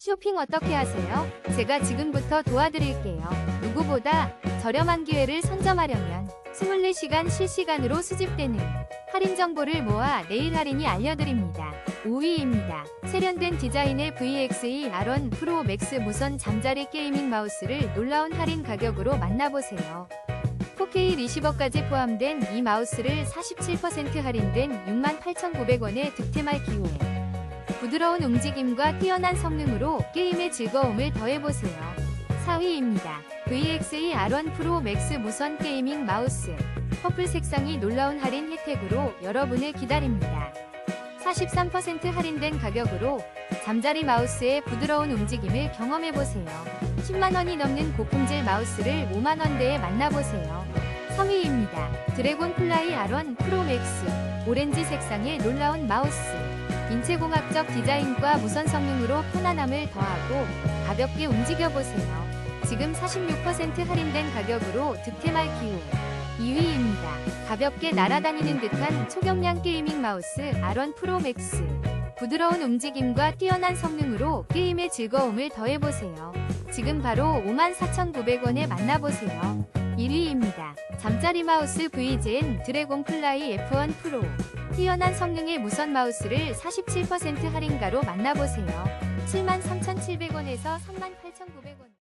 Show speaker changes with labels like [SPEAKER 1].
[SPEAKER 1] 쇼핑 어떻게 하세요? 제가 지금부터 도와드릴게요. 누구보다 저렴한 기회를 선점하려면 24시간 실시간으로 수집되는 할인 정보를 모아 내일 할인이 알려드립니다. 5위입니다. 세련된 디자인의 VXE R1 프로 맥스 무선 잠자리 게이밍 마우스를 놀라운 할인 가격으로 만나보세요. 4K 리시버까지 포함된 이 마우스를 47% 할인된 68,900원에 득템할 기회. 부드러운 움직임과 뛰어난 성능으로 게임의 즐거움을 더해보세요. 4위입니다. VXE R1 프로 맥스 무선 게이밍 마우스. 퍼플 색상이 놀라운 할인 혜택으로 여러분을 기다립니다. 43% 할인된 가격으로 잠자리 마우스의 부드러운 움직임을 경험해보세요. 10만원이 넘는 고품질 마우스를 5만원대에 만나보세요. 3위입니다. 드래곤 플라이 R1 프로 맥스. 오렌지 색상의 놀라운 마우스. 인체공학적 디자인과 무선 성능으로 편안함을 더하고 가볍게 움직여보세요. 지금 46% 할인된 가격으로 득템할 기회. 2위입니다. 가볍게 날아다니는 듯한 초경량 게이밍 마우스 R1 프로 맥스. 부드러운 움직임과 뛰어난 성능으로 게임의 즐거움을 더해보세요. 지금 바로 54,900원에 만나보세요. 1위입니다. 잠자리 마우스 VGN 드래곤 플라이 F1 프로. 뛰어난 성능의 무선 마우스를 47% 할인가로 만나보세요. 73,700원에서 38,900원.